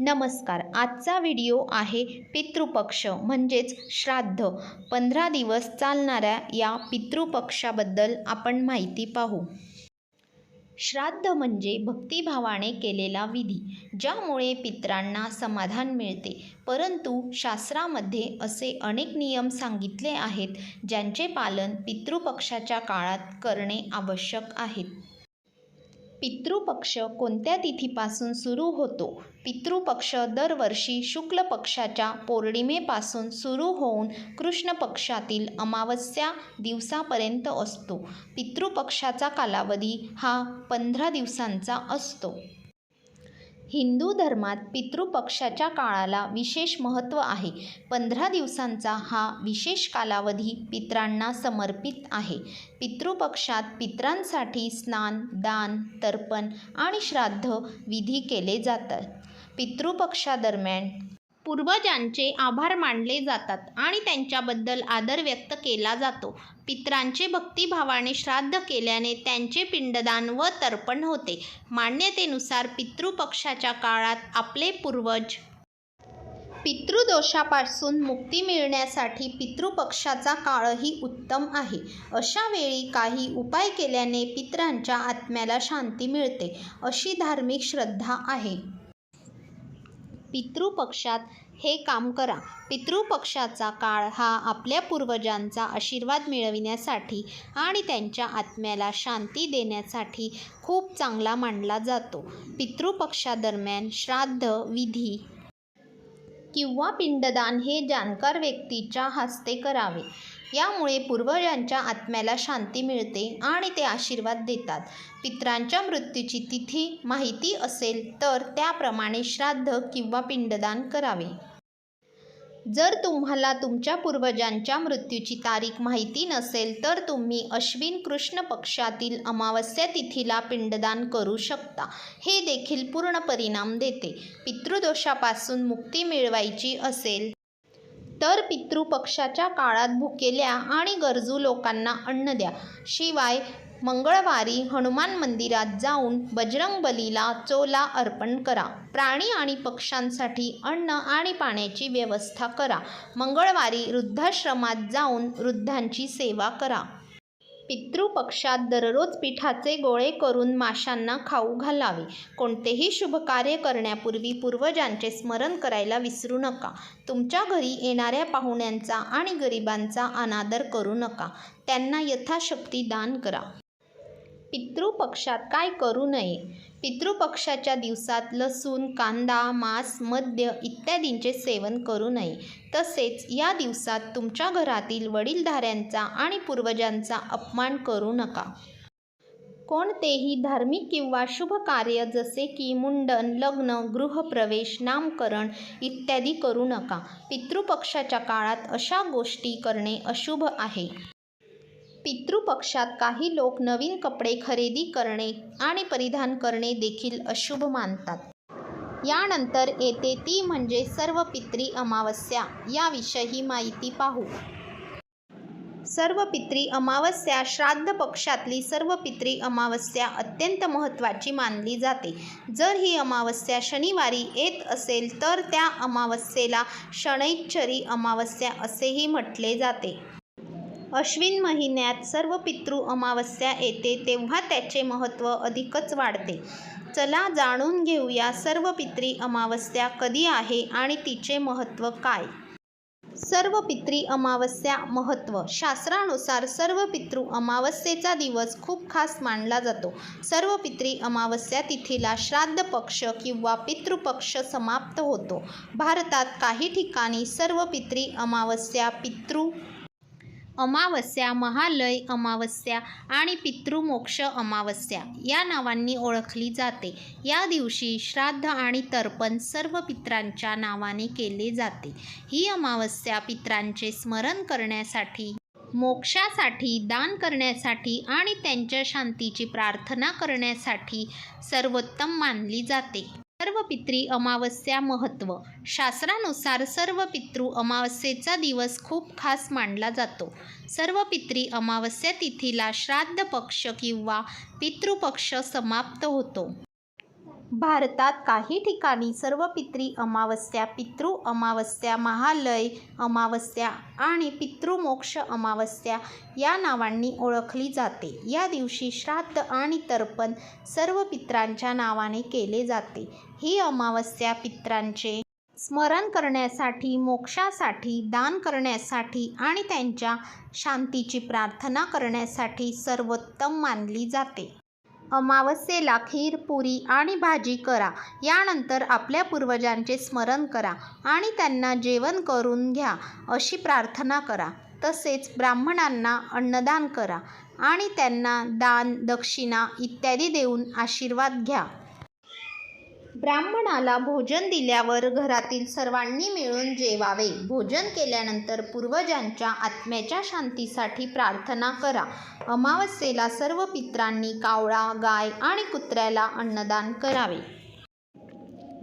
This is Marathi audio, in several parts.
नमस्कार. आजचा व्हिडिओ आहे पितृपक्ष म्हणजेच श्राद्ध. पंधरा दिवस चालणाऱ्या या पितृपक्षाबद्दल आपण माहिती पाहू. श्राद्ध म्हणजे भक्तिभावाने केलेला विधी ज्यामुळे पितरांना समाधान मिळते. परंतु शास्त्रामध्ये असे अनेक नियम सांगितले आहेत ज्यांचे पालन पितृपक्षाच्या काळात करणे आवश्यक आहे. पितृपक्ष कोणत्या तिथीपासून सुरू होतो? पितृपक्ष दरवर्षी शुक्ल पक्षाच्या पौर्णिमेपासून सुरू होऊन कृष्ण पक्षातील अमावस्या दिवसापर्यंत असतो. पितृपक्षाचा कालावधी हा पंधरा दिवसांचा असतो. हिंदू धर्मात पितृपक्षाच्या काळाला विशेष महत्त्व आहे. पंधरा दिवसांचा हा विशेष कालावधी पितरांना समर्पित आहे. पितृपक्षात पितरांसाठी स्नान दान तर्पण आणि श्राद्ध विधी केले जातात. पितृपक्षादरम्यान पूर्वजांचे आभार मानले जातात आणि त्यांच्याबद्दल आदर व्यक्त केला जातो. पितरांचे भक्तिभावाने श्राद्ध केल्याने त्यांचे पिंडदान व तर्पण होते. मान्यतेनुसार पितृपक्षाच्या काळात आपले पूर्वज पितृदोषापासून मुक्ती मिळण्यासाठी पितृपक्षाचा काळही उत्तम आहे. अशा वेळी काही उपाय केल्याने पितरांच्या आत्म्याला शांती मिळते अशी धार्मिक श्रद्धा आहे. पितृपक्षात हे काम करा. पितृपक्षाचा काळ हा आपल्या पूर्वजांचा आशीर्वाद मिळविण्यासाठी आणि त्यांच्या आत्म्याला शांती देण्यासाठी खूप चांगला मानला जातो. पितृपक्षादरम्यान श्राद्ध विधी किंवा पिंडदान हे जाणकार व्यक्तीच्या हस्ते करावे. यामुळे पूर्वजांच्या आत्म्याला शांती मिळते आणि ते आशीर्वाद देतात. पित्रांच्या मृत्यूची तिथी माहिती असेल तर त्याप्रमाणे श्राद्ध किंवा पिंडदान करावे. जर तुम्हाला तुमच्या पूर्वजांच्या मृत्यूची तारीख माहिती नसेल तर तुम्ही अश्विन कृष्ण पक्षातील अमावस्या तिथीला पिंडदान करू शकता. हे देखील पूर्ण परिणाम देते. पितृदोषापासून मुक्ती मिळवायची असेल तर पितृपक्षाच्या काळात भुकेल्या आणि गरजू लोकांना अन्न द्या. शिवाय मंगळवारी हनुमान मंदिरात जाऊन बजरंग बलीला चोला अर्पण करा. प्राणी आणि पक्ष्यांसाठी अन्न आणि पाण्याची व्यवस्था करा. मंगळवारी वृद्धाश्रमात जाऊन वृद्धांची सेवा करा. पितृपक्षात दररोज पिठाचे गोळे करून माशांना खाऊ घालावे. कोणतेही शुभ कार्य करण्यापूर्वी पूर्वजांचे स्मरण करायला विसरू नका. तुमच्या घरी येणाऱ्या पाहुण्यांचा आणि गरिबांचा अनादर करू नका. त्यांना यथाशक्ती दान करा. पितृपक्षात काय करू नये? पितृपक्षाच्या दिवसात लसूण कांदा मांस मद्य इत्यादींचे सेवन करू नये. तसेच या दिवसात तुमच्या घरातील वडीलधाऱ्यांचा आणि पूर्वजांचा अपमान करू नका. कोणतेही धार्मिक किंवा शुभ कार्य जसे की मुंडन लग्न गृहप्रवेश नामकरण इत्यादी करू नका. पितृपक्षाच्या काळात अशा गोष्टी करणे अशुभ आहे. पितृपक्षात काही लोक नवीन कपडे खरेदी करणे आणि परिधान करणे देखील अशुभ मानतात. यानंतर येते ती म्हणजे सर्व पित्री अमावस्या. याविषयी माहिती पाहू. सर्व पित्री अमावस्या श्राद्ध पक्षातली सर्व पित्री अमावस्या अत्यंत महत्त्वाची मानली जाते. जर ही अमावस्या शनिवारी येत असेल तर त्या अमावस्येला शनैश्चरी अमावस्या असेही म्हटले जाते. अश्विन महिन्यात सर्व पितृ अमावस्या येते तेव्हा त्याचे महत्त्व अधिकच वाढते. चला जाणून घेऊया सर्व पित्री अमावस्या कधी आहे आणि तिचे महत्त्व काय. सर्व पित्री अमावस्या महत्त्व. शास्त्रानुसार सर्व पितृ अमावस्येचा दिवस खूप खास मानला जातो. सर्व पित्री अमावस्या तिथीला श्राद्ध पक्ष किंवा पितृपक्ष समाप्त होतो. भारतात काही ठिकाणी सर्व पित्री अमावस्या पितृ अमावस्या महालय अमावस्या आणि पितृमोक्ष अमावस्या या नावांनी ओळखली जाते. या दिवशी श्राद्ध आणि तर्पण सर्व पित्रांच्या नावाने केले जाते. ही अमावस्या पित्रांचे स्मरण करण्यासाठी मोक्षासाठी दान करण्यासाठी आणि त्यांच्या शांतीची प्रार्थना करण्यासाठी सर्वोत्तम मानली जाते. सर्व पित्री अमावस्या महत्त्व शास्त्रानुसार सर्व पितृ अमावस्येचा दिवस खूप खास मानला जातो. सर्व पित्री अमावस्या तिथीला श्राद्ध पक्ष किंवा पितृपक्ष समाप्त होतो. भारतात काही ठिकाणी सर्व पित्री अमावस्या पितृ अमावस्या महालय अमावस्या आणि पितृमोक्ष अमावस्या या नावांनी ओळखली जाते. या दिवशी श्राद्ध आणि तर्पण सर्व पितरांच्या नावाने केले जाते. ही अमावस्या पितरांचे स्मरण करण्यासाठी मोक्षासाठी दान करण्यासाठी आणि त्यांच्या शांतीची प्रार्थना करण्यासाठी सर्वोत्तम मानली जाते. अमावस्येला खीर पुरी आणि भाजी करा. यानंतर आपल्या पूर्वजांचे स्मरण करा आणि त्यांना जेवण करून घ्या अशी प्रार्थना करा. तसेच ब्राह्मणांना अन्नदान करा आणि त्यांना दान दक्षिणा इत्यादी देऊन आशीर्वाद घ्या. ब्राह्मणाला भोजन दिल्यावर घरातील सर्वांनी मिळून जेवावे. भोजन केल्यानंतर पूर्वजांच्या आत्म्याच्या शांतीसाठी प्रार्थना करा. अमावस्येला सर्व पित्रांनी कावळा गाय आणि कुत्र्याला अन्नदान करावे.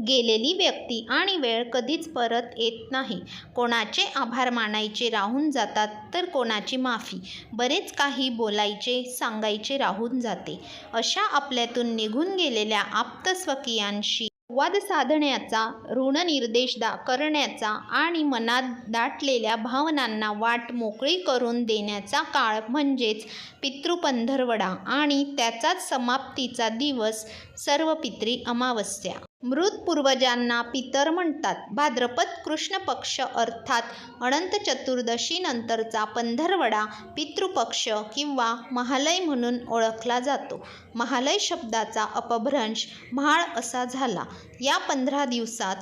गेलेली व्यक्ती आणि वेळ कधीच परत येत नाही. कोणाचे आभार मानायचे राहून जातात तर कोणाची माफी. बरेच काही बोलायचे सांगायचे राहून जाते. अशा आपल्यातून निघून गेलेल्या आप्तस्वकीयांशी संवाद साधण्याचा ऋणनिर्देश दा करण्याचा आणि मनात दाटलेल्या भावनांना वाट मोकळी करून देण्याचा काळ म्हणजेच पितृपंधरवडा आणि त्याचाच समाप्तीचा दिवस सर्व पित्री अमावस्या. मृत पूर्वजांना पितर म्हणतात. भाद्रपद कृष्ण पक्ष अर्थात अनंत चतुर्दशी नंतरचा पंधरवडा पितृपक्ष किंवा महालय म्हणून ओळखला जातो. महालय शब्दाचा अपभ्रंश म्हाळ असा झाला. या पंधरा दिवसात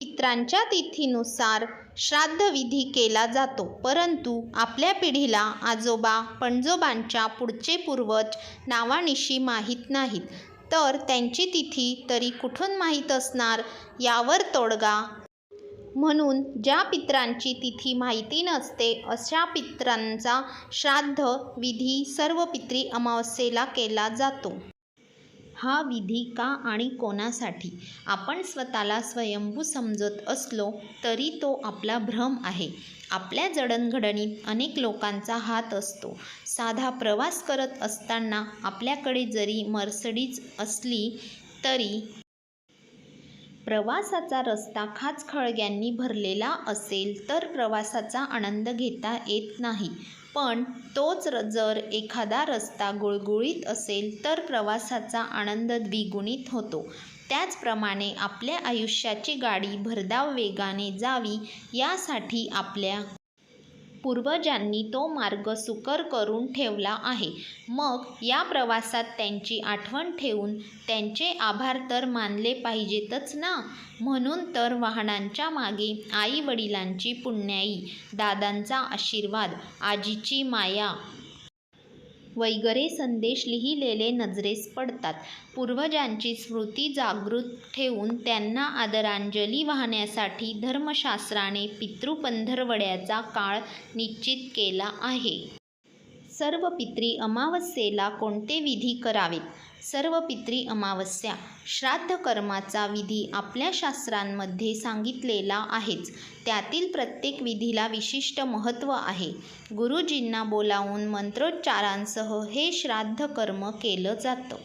पित्रांच्या तिथीनुसार श्राद्धविधी केला जातो. परंतु आपल्या पिढीला आजोबा पणजोबांच्या पुढचे पूर्वज नावानिशी माहीत नाहीत. तर त्यांची तिथी तरी कुठून माहीत असणार यावर तोडगा? म्हणून ज्या पित्रांची तिथी माहिती नसते अशा पित्रांचा श्राद्ध विधी सर्व पितरी अमावस्येला केला जातो. हा विधी का आणि कोणासाठी? आपण स्वतःला स्वयंभू समजत असलो तरी तो आपला भ्रम आहे. आपल्या जडणघडणीत अनेक लोकांचा हात असतो. साधा प्रवास करत असताना आपल्याकडे जरी मर्सडीज असली तरी प्रवासाचा रस्ता खाचखळग्यांनी भरलेला असेल तर प्रवासाचा आनंद घेता येत नाही. पण तोच र जर एखादा रस्ता गुळगुळीत असेल तर प्रवासाचा आनंद द्विगुणित होतो. त्याचप्रमाणे आपल्या आयुष्याची गाडी भरधाव वेगाने जावी यासाठी आपल्या पूर्वजांनी तो मार्ग सुकर करून ठेवला आहे. मग या प्रवासात त्यांची आठवण ठेवून त्यांचे आभार तर मानले पाहिजेतच ना? म्हणून तर वाहनांच्या मागे आई वडिलांची पुण्याई दादांचा आशीर्वाद आजीची माया वगैरे संदेश लिहिलेले नजरेस पडतात. पूर्वजांची स्मृती जागृत ठेवून त्यांना आदरांजली वाहण्यासाठी धर्मशास्त्राने पितृपंधरवड्याचा काळ निश्चित केला आहे. सर्व पितरी अमावस्येला कोणते विधी करावेत? सर्व पितृ अमावस्या श्राद्ध कर्माचा विधी आपल्या शास्त्रांमध्ये सांगितलेला आहेच. त्यातील प्रत्येक विधीला विशिष्ट महत्त्व आहे. गुरुजींना बोलावून मंत्रोच्चारांसह हे श्राद्ध कर्म केलं जातं.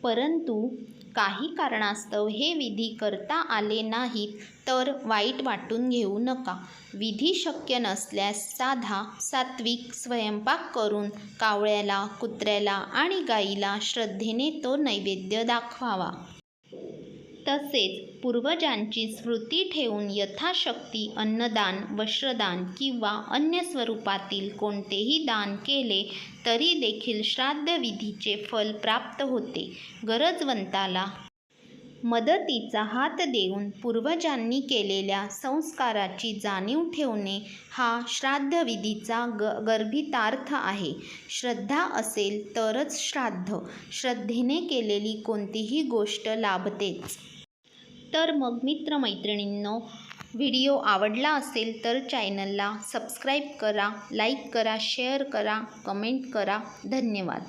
परंतु काही कारणास्तव हे विधी करता आले नाहीत तर वाईट वाटून घेऊ नका. विधी शक्य नसल्यास साधा सात्विक स्वयंपाक करून कावळ्याला कुत्र्याला आणि गाईला श्रद्धेने तो नैवेद्य दाखवावा. तसेच पूर्वजांची स्मृती ठेवून यथाशक्ती अन्नदान वस्त्रदान किंवा अन्य स्वरूपातील कोणतेही दान केले तरी देखील श्राद्धविधीचे फल प्राप्त होते. गरजवंताला मदतीचा हात देऊन पूर्वजांनी केलेल्या संस्काराची जाणीव ठेवणे हा श्राद्धविधीचा ग गर्भितार्थ आहे. श्रद्धा असेल तरच श्राद्ध. श्रद्धेने केलेली कोणतीही गोष्ट लाभतेच. तर मग मित्रमैत्रिणींनो व्हिडिओ आवडला असेल तर चॅनलला सबस्क्राईब करा लाईक करा शेअर करा कमेंट करा. धन्यवाद.